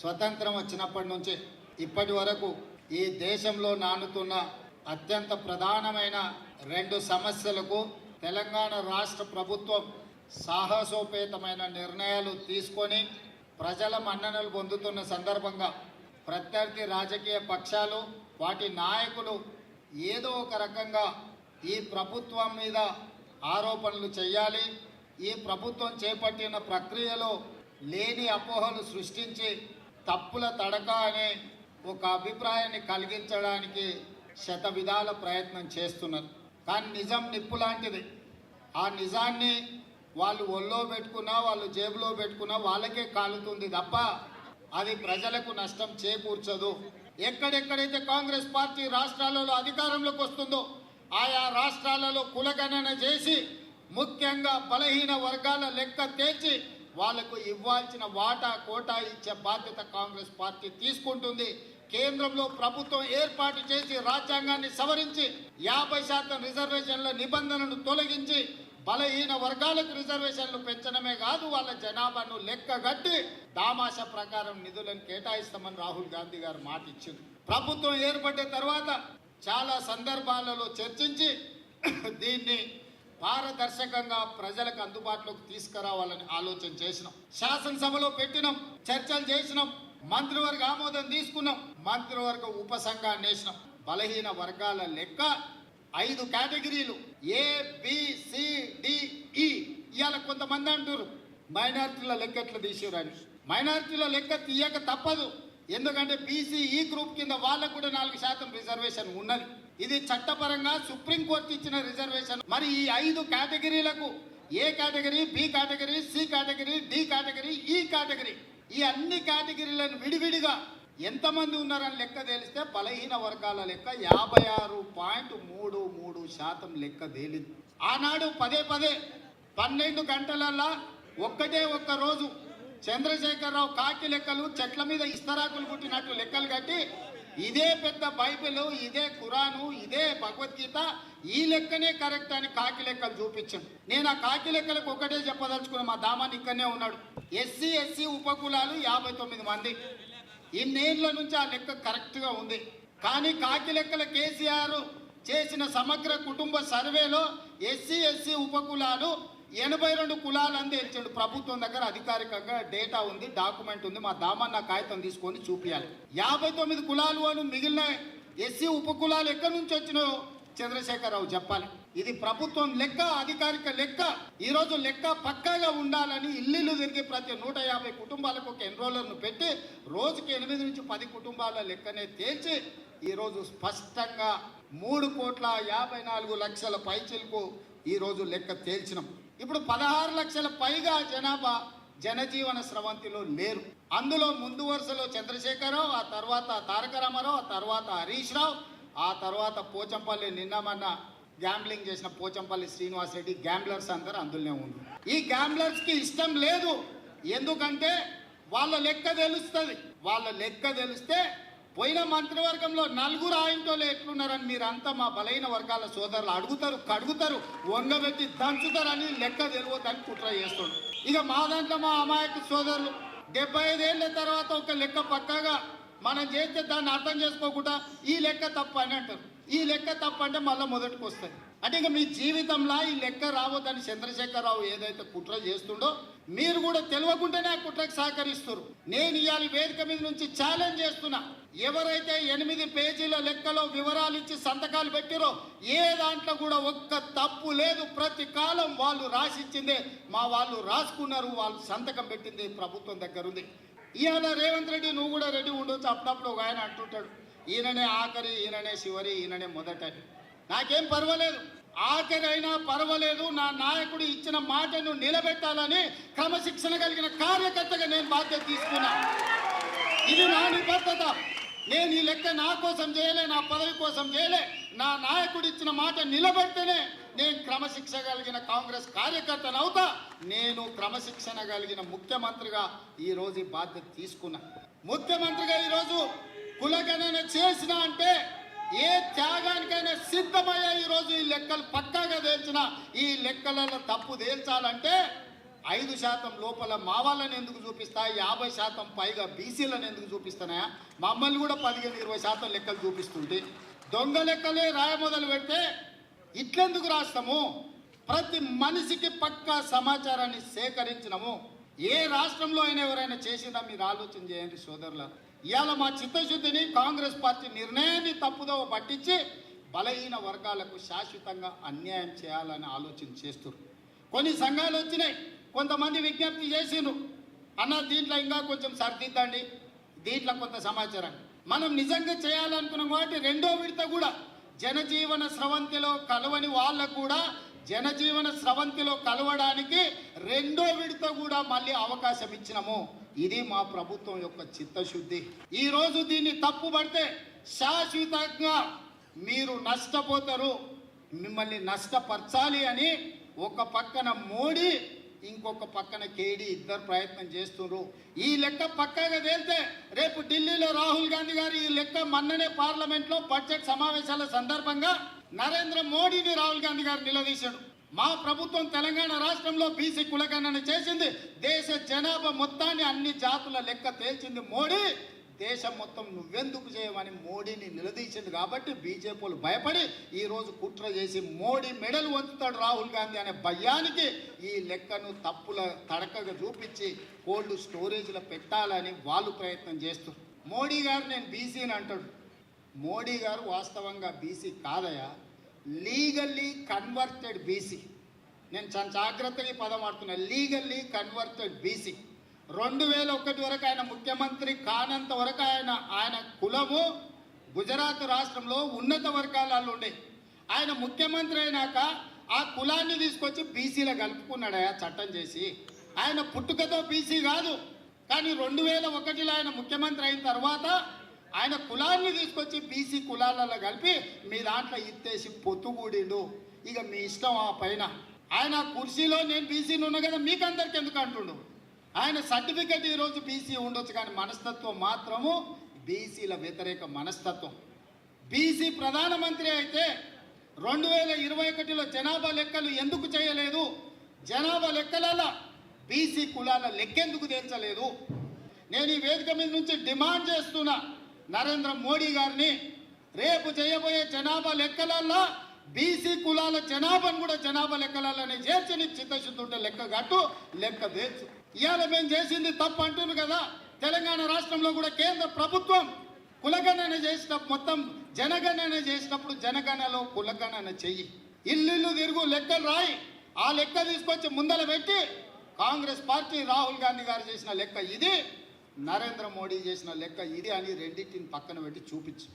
స్వతంత్రం వచ్చినప్పటి నుంచి ఇప్పటి వరకు ఈ దేశంలో నానుతున్న అత్యంత ప్రధానమైన రెండు సమస్యలకు తెలంగాణ రాష్ట్ర ప్రభుత్వం సాహసోపేతమైన నిర్ణయాలు తీసుకొని ప్రజల మన్ననలు పొందుతున్న సందర్భంగా ప్రత్యర్థి రాజకీయ పక్షాలు వాటి నాయకులు ఏదో ఒక రకంగా ఈ ప్రభుత్వం మీద ఆరోపణలు చేయాలి. ఈ ప్రభుత్వం చేపట్టిన ప్రక్రియలో లేని అపోహలు సృష్టించి తప్పుల తడక అనే ఒక అభిప్రాయాన్ని కలిగించడానికి శత విధాల ప్రయత్నం చేస్తున్నారు. కానీ నిజం నిప్పు లాంటిది. ఆ నిజాన్ని వాళ్ళు ఒళ్ళో పెట్టుకున్నా వాళ్ళు జేబులో పెట్టుకున్నా వాళ్ళకే కాలుతుంది తప్ప అది ప్రజలకు నష్టం చేకూర్చదు. ఎక్కడెక్కడైతే కాంగ్రెస్ పార్టీ రాష్ట్రాలలో అధికారంలోకి వస్తుందో ఆయా రాష్ట్రాలలో కులగణన చేసి ముఖ్యంగా బలహీన వర్గాల లెక్క తేల్చి వాళ్ళకు ఇవ్వాల్సిన వాటా కోటా ఇచ్చే బాధ్యత కాంగ్రెస్ పార్టీ తీసుకుంటుంది. కేంద్రంలో ప్రభుత్వం ఏర్పాటు చేసి రాజ్యాంగాన్ని సవరించి యాభై శాతం రిజర్వేషన్ల నిబంధనను తొలగించి బలహీన వర్గాలకు రిజర్వేషన్లు పెంచడమే కాదు వాళ్ళ జనాభాను లెక్కగట్టి దామాష ప్రకారం నిధులను కేటాయిస్తామని రాహుల్ గాంధీ గారు మాట ఇచ్చింది ప్రభుత్వం ఏర్పడిన తర్వాత చాలా సందర్భాలలో చర్చించి దీన్ని పారదర్శకంగా ప్రజలకు అందుబాటులోకి తీసుకురావాలని ఆలోచన చేసినాం. శాసనసభలో పెట్టినాం చర్చలు చేసినాం మంత్రివర్గ ఆమోదం తీసుకున్నాం మంత్రివర్గ ఉపసంఘాన్ని వేసినాం. బలహీన వర్గాల లెక్క ఐదు కేటగిరీలు ఏ బి e. ఇవాళ కొంతమంది అంటారు మైనార్టీల లెక్క ఎట్లా తీసిరని మైనార్టీల లెక్క తీయక తప్పదు. ఎందుకంటే బీసీ ఈ గ్రూప్ కింద వాళ్ళకు కూడా నాలుగు శాతం రిజర్వేషన్ ఉన్నది. ఇది చట్టపరంగా సుప్రీంకోర్టు ఇచ్చిన రిజర్వేషన్ మరి ఈ ఐదు కేటగిరీలకు A category B category C category D category E category ఈ అన్ని కేటగిరీలను విడివిడిగా ఎంతమంది ఉన్నారని లెక్క తెలిస్తే బలహీన వర్గాల లెక్క యాభై ఆరు పాయింట్ మూడు మూడు శాతం లెక్క తేలింది. ఆనాడు పదే పదే పన్నెండు గంటలల్లా ఒక్కటే ఒక్క రోజు చంద్రశేఖరరావు కాకి లెక్కలు చెట్ల మీద ఇస్తరాకులు పుట్టినట్టు లెక్కలు కట్టి ఇదే పెద్ద బైబిల్ ఇదే ఖురాను ఇదే భగవద్గీత ఈ లెక్కనే కరెక్ట్ అని కాకి లెక్కలు చూపించాను నేను ఆ కాకి లెక్కలకు ఒకటే చెప్పదలుచుకున్నా మా దామాని ఇక్కడనే ఉన్నాడు. ఎస్సీ ఎస్సీ ఉపకులాలు యాభై తొమ్మిది మంది. ఇన్నేళ్ళ నుంచి ఆ లెక్క కరెక్ట్గా ఉంది. కానీ కాకి లెక్కల కేసీఆర్ చేసిన సమగ్ర కుటుంబ సర్వేలో ఎస్సీ ఎస్సీ ఉపకులాలు ఎనభై రెండు కులాలు ఇచ్చాడు ప్రభుత్వం దగ్గర అధికారికంగా డేటా ఉంది డాక్యుమెంట్ ఉంది. మా దామన్న కాగితం తీసుకొని చూపించాలి యాభై తొమ్మిది కులాలు అని మిగిలిన ఎస్సీ ఉపకులాలు ఎక్కడి నుంచి వచ్చినాయో చంద్రశేఖరరావు చెప్పాలి. ఇది ప్రభుత్వం లెక్క అధికారిక లెక్క. ఈరోజు లెక్క పక్కాగా ఉండాలని ఇల్లు తిరిగి ప్రతి నూట యాభై కుటుంబాలకు ఒక ఎన్రోలర్ను పెట్టి రోజుకి ఎనిమిది నుంచి పది కుటుంబాల లెక్కనే తేల్చి ఈరోజు స్పష్టంగా మూడు కోట్ల యాభై నాలుగు లక్షల పైచిలకు ఈరోజు లెక్క తేల్చినాం. ఇప్పుడు పదహారు లక్షల పైగా జనాభా జనజీవన స్రవంతిలో లేరు. అందులో ముందు వరుసలో చంద్రశేఖరరావు ఆ తర్వాత తారక రామారావు ఆ తర్వాత హరీష్ రావు ఆ తర్వాత పోచంపల్లి నిన్నమన్న గ్యాంబ్లింగ్ చేసిన పోచంపల్లి శ్రీనివాస్ రెడ్డి గ్యాంబ్లర్స్ అందరూ అందులోనే ఉన్నారు ఈ గ్యాంబ్లర్స్కి ఇష్టం లేదు. ఎందుకంటే వాళ్ళ లెక్క తెలుస్తుంది. వాళ్ళ లెక్క తెలిస్తే పోయిన మంత్రివర్గంలో నలుగురు ఆయంటోళ్ళు ఎట్లున్నారని మీరంతా మా బలైన వర్గాల సోదరులు అడుగుతారు కడుగుతారు వంగబెట్టి దంచుతారని లెక్క తెలియదని కుట్ర చేస్తుండ్రు ఇక మా దాంట్లో మా అమాయక సోదరులు డెబ్బై ఐదేళ్ళ తర్వాత ఒక లెక్క పక్కగా మనం చేస్తే దాన్ని అర్థం చేసుకోకుండా ఈ లెక్క తప్పు అని అంటారు. ఈ లెక్క తప్పు అంటే మళ్ళీ మొదటికి వస్తుంది అంటే ఇక మీ జీవితంలో ఈ లెక్క రావద్దని చంద్రశేఖరరావు ఏదైతే కుట్ర చేస్తుండో మీరు కూడా తెలియకుండానే ఆ కుట్రకు సహకరిస్తారు నేను ఇవాళ వేదిక మీద నుంచి ఛాలెంజ్ చేస్తున్నా. ఎవరైతే ఎనిమిది పేజీల లెక్కలో వివరాలు ఇచ్చి సంతకాలు పెట్టిరో ఏ దాంట్లో కూడా ఒక్క తప్పు లేదు. ప్రతి కాలం వాళ్ళు రాసిచ్చిందే. మా వాళ్ళు రాసుకున్నారు వాళ్ళు సంతకం పెట్టింది ప్రభుత్వం దగ్గర ఉంది ఇవాళ రేవంత్ రెడ్డి నువ్వు కూడా రెడీ ఉండొచ్చు. అప్పుడప్పుడు ఒక ఆయన అంటుంటాడు ఈయననే ఆఖరి ఈయననే చివరి ఈయననే మొదటని. నాకేం పర్వాలేదు. ఆఖరైనా పర్వాలేదు నా నాయకుడు ఇచ్చిన మాటను నిలబెట్టాలని క్రమశిక్షణ కలిగిన కార్యకర్తగా నేను బాధ్యత తీసుకున్నా. ఇది నా నిబద్ధత. నేను ఈ లెక్క నా కోసం చేయలే నా పదవి కోసం చేయలే. నా నాయకుడు ఇచ్చిన మాట నిలబెడితేనే నేను క్రమశిక్ష కలిగిన కాంగ్రెస్ కార్యకర్తను అవుతా. నేను క్రమశిక్షణ కలిగిన ముఖ్యమంత్రిగా ఈరోజు ఈ బాధ్యత తీసుకున్నా. ముఖ్యమంత్రిగా ఈరోజు కులగణన చేసిన అంటే ఏ త్యాగానికైనా సిద్ధమయ్యే ఈ రోజు ఈ లెక్కలు పక్కాగా తేల్చిన ఈ లెక్కలలో తప్పు తేల్చాలంటే ఐదు శాతం లోపల మా వాళ్ళని ఎందుకు చూపిస్తా? యాభై శాతం పైగా బీసీలను ఎందుకు చూపిస్తున్నాయా? మమ్మల్ని కూడా పదిహేను ఇరవై శాతం లెక్కలు చూపిస్తుంటే దొంగ లెక్కలే రాయ మొదలు పెడితే ఇట్లెందుకు రాస్తాము? ప్రతి మనిషికి పక్కా సమాచారాన్ని సేకరించినము. ఏ రాష్ట్రంలో అయినా ఎవరైనా చేసిందా? మీరు ఆలోచన చేయండి సోదరుల ఇవాళ మా చిత్తశుద్ధిని కాంగ్రెస్ పార్టీ నిర్ణయాన్ని తప్పుదోవ పట్టించి బలహీన వర్గాలకు శాశ్వతంగా అన్యాయం చేయాలని ఆలోచన చేస్తున్నారు కొన్ని సంఘాలు వచ్చినాయి కొంతమంది విజ్ఞప్తి చేసిండ్రు. అన్న దీంట్లో ఇంకా కొంచెం సర్దిద్దండి. దీంట్లో కొంత సమాచారం. మనం నిజంగా చేయాలనుకున్నాం కాబట్టి రెండో విడత కూడా జనజీవన స్రవంతిలో కలవని వాళ్ళకు కూడా జనజీవన స్రవంతిలో కలవడానికి రెండో విడత కూడా మళ్ళీ అవకాశం ఇచ్చినాము. ఇది మా ప్రభుత్వం యొక్క చిత్తశుద్ధి. ఈరోజు దీన్ని తప్పుపడితే శాశ్వతంగా మీరు నష్టపోతారు. మిమ్మల్ని నష్టపరచాలి అని ఒక పక్కన మోడీ ఇంకొక పక్కన కేడీ ఇద్దరు ప్రయత్నం చేస్తున్నారు ఈ లెక్క పక్కగా తేలితే రేపు ఢిల్లీలో రాహుల్ గాంధీ గారు ఈ లెక్క మన్ననే పార్లమెంట్లో బడ్జెట్ సమావేశాల సందర్భంగా నరేంద్ర మోడీని రాహుల్ గాంధీ గారు నిలదీశాడు. మా ప్రభుత్వం తెలంగాణ రాష్ట్రంలో బీసీ కులగణన చేసింది. దేశ జనాభా మొత్తాన్ని అన్ని జాతుల లెక్క తేల్చింది మోడీ. దేశం మొత్తం నువ్వెందుకు చేయమని మోడీని నిలదీసింది కాబట్టి బీజేపీలు భయపడి ఈరోజు కుట్ర చేసి మోడీ మెడలు వంచుతాడు రాహుల్ గాంధీ అనే భయానికి ఈ లెక్కను తప్పుల తడకగా చూపించి కోల్డ్ స్టోరేజ్లో పెట్టాలని వాళ్ళు ప్రయత్నం చేస్తారు మోడీ గారు నేను బీసీని అంటాడు. మోడీ గారు వాస్తవంగా బీసీ కాదయా? Legally converted BC. నేను చాలా జాగ్రత్తగా పదం ఆడుతున్నా లీగల్లీ కన్వర్టెడ్ బీసీ. రెండు వేల ఒకటి వరకు ఆయన ముఖ్యమంత్రి కానంత వరకు ఆయన ఆయన కులము గుజరాత్ రాష్ట్రంలో ఉన్నత వర్గాలలో ఉండే. ఆయన ముఖ్యమంత్రి అయినాక ఆ కులాన్ని తీసుకొచ్చి బీసీలో కలుపుకున్నాడు చట్టం చేసి. ఆయన పుట్టుకతో బీసీ కాదు. కానీ రెండు వేల ఒకటిలో ఆయన ముఖ్యమంత్రి అయిన తర్వాత ఆయన కులాన్ని తీసుకొచ్చి బీసీ కులాలలో కలిపి మీ దాంట్లో ఇత్తేసి పొత్తుగూడిండు ఇక మీ ఇష్టం ఆ పైన. ఆయన కుర్చీలో నేను బీసీని ఉన్నా కదా మీకు అందరికి ఎందుకు అంటుండు? ఆయన సర్టిఫికెట్ ఈరోజు బీసీ ఉండొచ్చు కానీ మనస్తత్వం మాత్రము బీసీల వ్యతిరేక మనస్తత్వం. బీసీ ప్రధానమంత్రి అయితే రెండు వేల ఇరవై ఒకటిలో జనాభా లెక్కలు ఎందుకు చేయలేదు? జనాభా లెక్కలలో బీసీ కులాల లెక్కెందుకు తేల్చలేదు నేను ఈ వేదిక మీద నుంచి డిమాండ్ చేస్తున్నా నరేంద్ర మోడీ గారిని రేపు చేయబోయే జనాభా లెక్కలలో బీసీ కులాల జనాభాను కూడా జనాభా లెక్కలలోనే చేర్చి నీకు చిత్తశుద్ధి ఉంటే లెక్క కట్టు లెక్క తెచ్చు. ఇవాళ మేము చేసింది తప్పు అంటున్నారు కదా. తెలంగాణ రాష్ట్రంలో కూడా కేంద్ర ప్రభుత్వం కులగణన చేసినప్పుడు మొత్తం జనగణన చేసినప్పుడు జనగణనలో కులగణన చెయ్యి. ఇల్లు తిరుగు లెక్కలు రాయి. ఆ లెక్క తీసుకొచ్చి ముందర పెట్టి కాంగ్రెస్ పార్టీ రాహుల్ గాంధీ గారు చేసిన లెక్క ఇది. నరేంద్ర మోడీ చేసిన లెక్క ఇది అని రెండింటిని పక్కన పెట్టి చూపించు